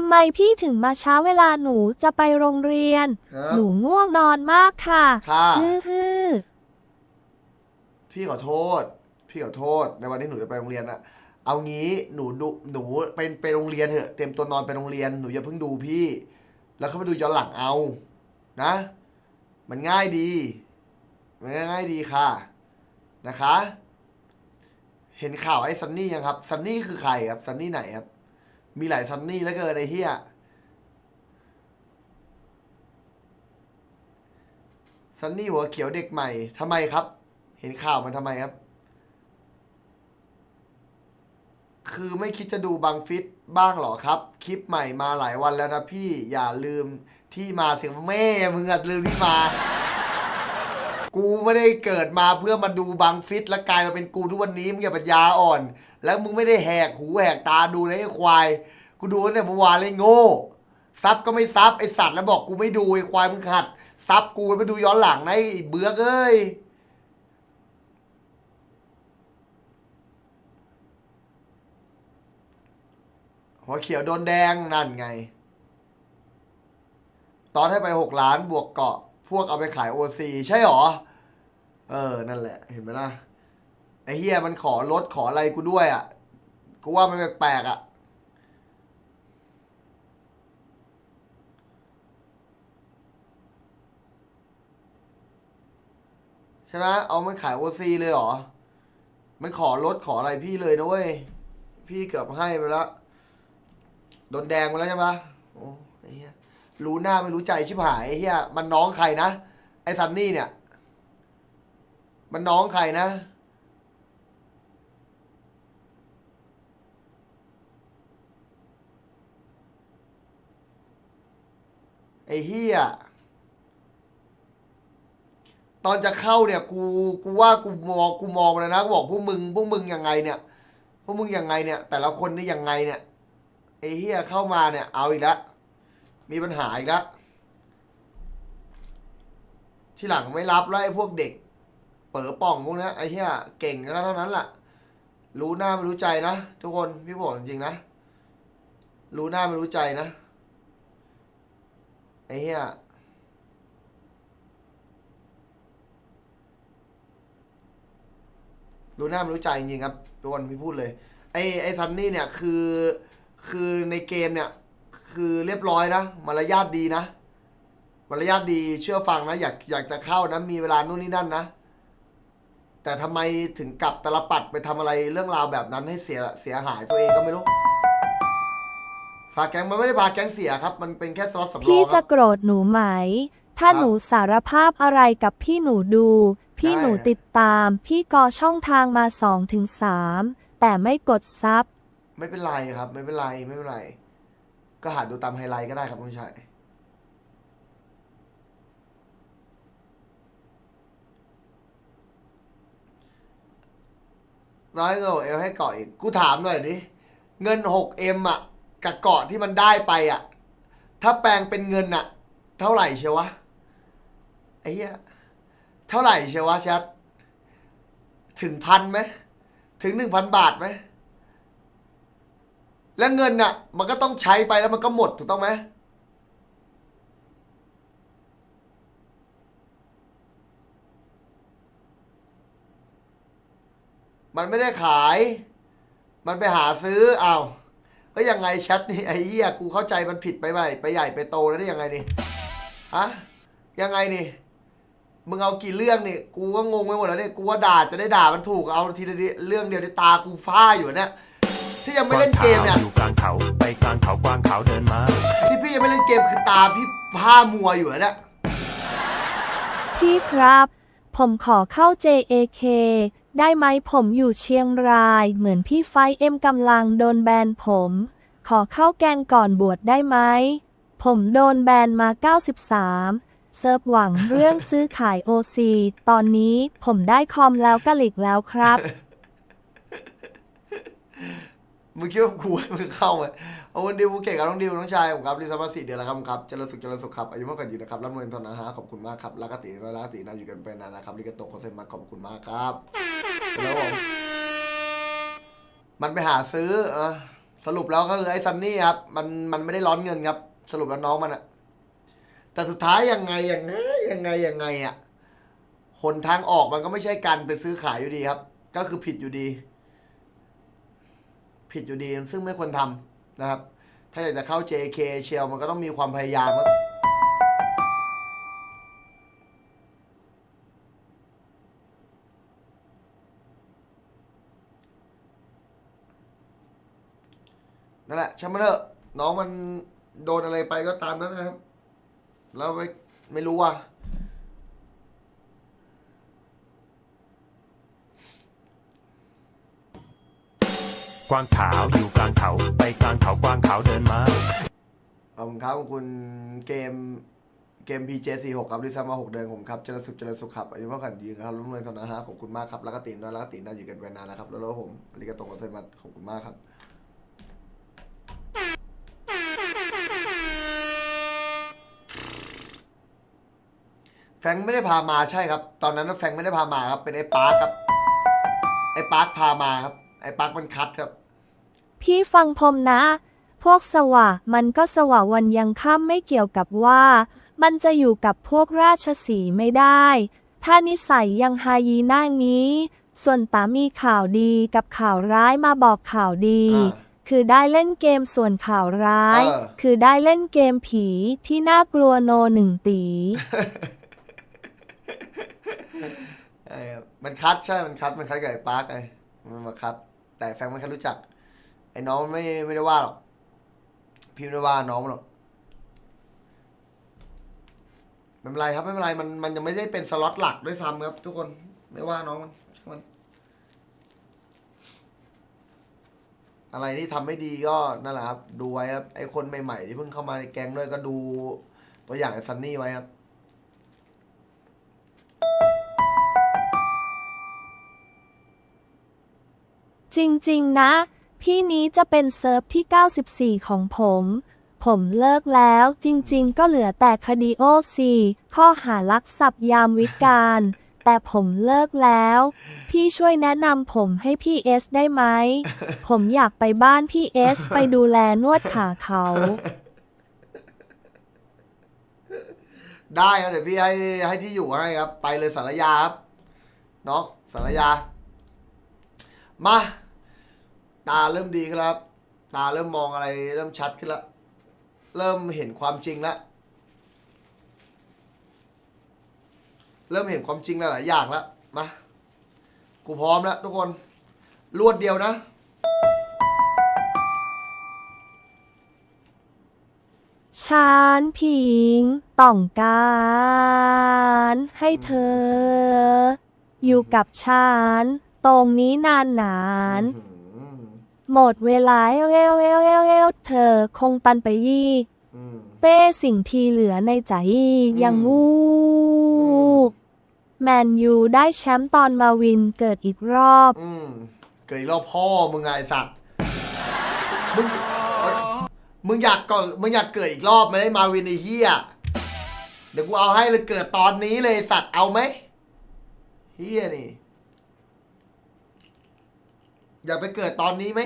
ำไมพี่ถึงมาช้าเวลาหนูจะไปโรงเรียน ครับหนูง่วงนอนมากค่ะค่ะฮือพี่ขอโทษ พี่ขอโทษ ในวันที่หนูจะไปโรงเรียนอะเอางี้หนูดูหนูเป็นไปโรงเรียนเถอะเตรียมตัวนอนไปโรงเรียนหนูอย่าเพิ่งดูพี่ แล้วเข้าไปดูย้อนหลังเอา นะ มันง่ายดี มันง่ายดีค่ะนะคะ เห็นข่าวไอ้ซันนี่ยังครับซันนี่คือใครครับซันนี่ไหนครับ มีหลายซันนี่แล้วเกินไอ้เฮียซันนี่หัวเขียวเด็กใหม่ทำไมครับ เห็นข่าวมันทำไมครับ คือไม่คิดจะดูบังฟิตบ้างหรอครับ คลิปใหม่มาหลายวันแล้วนะพี่อย่าลืมที่มาเสียงแม่มึงอะลืมที่มา กูไม่ได้เกิดมาเพื่อมาดูบังฟิตแล้วกลายมาเป็นกูทุกวันนี้มึงอย่าปัญญาอ่อนแล้วมึงไม่ได้แหกหูแหกตาดูเลยไอ้ควาย กูดูตั้งแต่เมื่อวานเลยโง่ซับก็ไม่ซับไอสัตว์แล้วบอกกูไม่ดูไอควายมึงขัดซับกูไปดูย้อนหลังนะไอ้เบื้อกเอ้ยหัวเขียวโดนแดงนั่นไง ตอนให้ไปหกล้านบวกเกาะ พวกเอาไปขายโอซีใช่หรอ เออ นั่นแหละ เห็นไหมล่ะ ไอ้เฮียมันขอรถขออะไรกูด้วยอะ กูว่ามันแปลกๆอะ ใช่ไหมเอามันขายโอซีเลยเหรอ มันขอรถขออะไรพี่เลยนะเว้ย พี่เกือบให้ไปแล้วโดนแดงไปแล้วใช่ปะโอ้ไอ้เหี้ยรู้หน้าไม่รู้ใจชิบหายไอ้เหี้ยมันน้องใครนะ ไอ้ซันนี่เนี่ย มันน้องใครนะ ไอ้เหี้ยตอนจะเข้าเนี่ย กูกูว่ากูมองกูมองแล้วนะบอกพวกมึงพวกมึงยังไงเนี่ยพวกมึงยังไงเนี่ย แต่ละคนนี่ยังไงเนี่ยไอ้เฮียเข้ามาเนี่ย เอาอีกแล้วมีปัญหาอีกแล้วที่หลังไม่รับแล้วไอ้พวกเด็ก เป๋อป่องพวกนี้ไอ้เฮียเก่งก็เท่านั้นแหละรู้หน้าไม่รู้ใจนะทุกคนพี่บอกจริงๆนะ รู้หน้าไม่รู้ใจนะ ไอ้เฮียรู้หน้าไม่รู้ใจจริงๆครับทุกคนพี่พูดเลย ไอ้ไอ้ซันนี่เนี่ยคือคือในเกมเนี่ย คือเรียบร้อยนะมารยาทดีนะมารยาทดีเชื่อฟังนะอยากอยากจะเข้านะมีเวลานู่นนี่นั่นนะ แต่ทำไมถึงกลับตลปัดไปทำอะไรเรื่องราวแบบนั้นให้เสียเสียหายตัวเองก็ไม่รู้ พาแก๊งมันไม่ได้พาแก๊งเสียครับ มันเป็นแค่ซอสสำรๆพี่องคจะรับ โกรธหนูไหม ถ้าครับหนูสารภาพอะไรกับพี่หนูดู พี่ได้ หนูติดตาม พี่กอช่องทางมาสองถึงสามแต่ไม่กดซับ ไม่เป็นไรครับ ไม่เป็นไรไม่เป็นไร ก็หาดูตามไฮไลท์ก็ได้ครับน้องชายร้อยเงินเอลให้เกาะอีกกูถามหน่อยดิ เงินหกเอ็มอะ กับเกาะที่มันได้ไปอะ ถ้าแปลงเป็นเงินอะ เท่าไหร่เชียววะไอ้เหี้ยเท่าไหร่เชียววะแชทถึงพันไหมถึงหนึ่งพันบาทไหมแล้วเงินน่ะ มันก็ต้องใช้ไปแล้วมันก็หมดถูกต้องไหมมันไม่ได้ขาย มันไปหาซื้อเอ้า ก็ยังไงแชทนี่ไอ้เหี้ยกูเข้าใจมันผิดไปใหม่ไปใหญ่ไปโตแล้วได้ยังไงนี่ฮะยังไงนี่มึงเอากี่เรื่องนี่กูก็งงไปหมดแล้วเนี่ยกูว่าด่าจะได้ด่ามันถูกเอาทีละเรื่องเดียวในตากูฟ้าอยู่เนี่ยที่ยังไม่เล่นเกมเนี่ยอยู่กลางเขาไปกลางเขากวางขาวเดินมาที่พี่ยังไม่เล่นเกมคือตาพี่ผ้ามัวอยู่อะเนี่ยพี่ครับ ผมขอเข้า JAK ได้ไหมผมอยู่เชียงรายเหมือนพี่ไฟเอ็มกำลังโดนแบนผม ขอเข้าแกงก่อนบวชได้ไหม ผมโดนแบนมา 93 เซิร์ฟหวังเรื่องซื้อขายโอซีตอนนี้ผมได้คอมแล้วกะหลิกแล้วครับ มึงคิดว่ากูให้มึงเข้าไหมเอาวันดิวกูเก่งกับน้องดิวน้องชายผมครับรีสมาสี่เดือนแล้วครับครับเจริญสุขเจริญสุขครับอายุมากกว่าอยู่นะครับร่ำรวยเงินทองนะฮะขอบคุณมากครับรักกติรักกตินะอยู่กันไปนานนะครับริกาโตโคเซมาขอบคุณมากครับแล้วผมมันไปหาซื้อเออสรุปแล้วก็คือไอ้ซันนี่ครับมันมันไม่ได้ร้อนเงินครับ สรุปแล้วน้องมันอะแต่สุดท้ายยังไงยังไงยังไงยังไงอะหนทางออกมันก็ไม่ใช่การไปซื้อขายอยู่ดีครับ ก็คือผิดอยู่ดี ผิดอยู่ดี ซึ่งไม่ควรทำนะครับ ถ้าอยากจะเข้า JK เชลมันก็ต้องมีความพยายามครับนั่นแหละช่างมันเถอะน้องมันโดนอะไรไปก็ตามนั้นนะครับ แล้วไม่ไม่รู้ว่า กวางขาวอยู่กลางเขาไปกลางเขากวางขาวเดินมาขอบคุณครับขอบคุณเกมเกม PJ46 ครับที่ซ้ำมา6เดือนผมครับเจริญสุขเจริญสุขครับอายุมากขันยืนครับรุ่งเรืองธนาฮะขอบคุณมากครับรักตินด้วยรักตินน่าอยู่กันไปนานแล้วครับแล้วผมอาริกาโตงกับเซมัสขอบคุณมากครับแฟงไม่ได้พามาใช่ครับ ตอนนั้นแฟงไม่ได้พามาครับเป็นไอ้ปาร์คครับไอ้ปาร์คพามาครับ อ้ปาร์คมันคัดครับ พี่ฟังผมนะ พวกสวะมันก็สวะวันยังค่ำไม่เกี่ยวกับว่า มันจะอยู่กับพวกราชสีห์ไม่ได้ ถ้านิสัยยังฮายีน่างี้ ส่วนตามีข่าวดีกับข่าวร้ายมาบอกข่าวดี อ่า คือได้เล่นเกมส่วนข่าวร้าย เออ คือได้เล่นเกมผีที่น่ากลัวโนหนึ่งตี ไอ้มันคัดใช่ มันคัด มันคัดกับไอ้ปาร์คไงมันมาคัด แต่แฟรงมันแค่รู้จัก ไอ้น้องมันไม่ไม่ได้ว่าหรอก พี่ไม่ได้ว่าน้องมันหรอกไม่เป็นไรครับไม่เป็นไรมันมันยังไม่ได้เป็นสล็อตหลักด้วยซ้ำครับ ทุกคนไม่ว่าน้องมันมัน อะไรที่ทำไม่ดีก็นั่นแหละครับ ดูไว้ครับไอ้คนใหม่ๆที่เพิ่งเข้ามาในแก๊งด้วยก็ดูตัวอย่างไอ้ซันนี่ไว้ครับ จริงๆนะ พี่นี้จะเป็นเซิร์ฟที่ 94 ของผม ผมเลิกแล้วจริงๆ ก็เหลือแต่คดีโอซีข้อหารักทรัพย์ยามวิกาลแต่ผมเลิกแล้ว พี่ช่วยแนะนำผมให้พี่เอสได้ไหม ผมอยากไปบ้านพี่เอสไปดูแลนวดขาเขา ได้ครับเดี๋ยวพี่ให้ให้ที่อยู่ให้ครับ ไปเลยสารยาครับน้องสารยา มา ตาเริ่มดีครับ ตาเริ่มมองอะไรเริ่มชัดขึ้นแล้วเริ่มเห็นความจริงแล้วเริ่มเห็นความจริงหลายๆอย่างแล้วมา กูพร้อมแล้วทุกคน รวดเดียวนะฉันพิงต้องการให้เธอ อยู่กับฉันตรงนี้นานนาน หมดเวลาเอวเอวเอวเอวเอวเธอคงปันไปยี่ อืม เต้สิ่งที่เหลือในใจยังงูแมนยูได้แชมป์ตอนมาวินเกิดอีกรอบ อืม เกิดอีกรอบพ่อมึงไงไอ้สัตว์ มึงเอ้ยมึงอยากกิดมึงอยากเกิดอีกรอบไหมได้มาวินไอ้เฮียเดี๋ยวกูเอาให้เลยเกิดตอนนี้เลยไอ้สัตว์เอาไหมเฮียนี่ อยากไปเกิดตอนนี้ไหม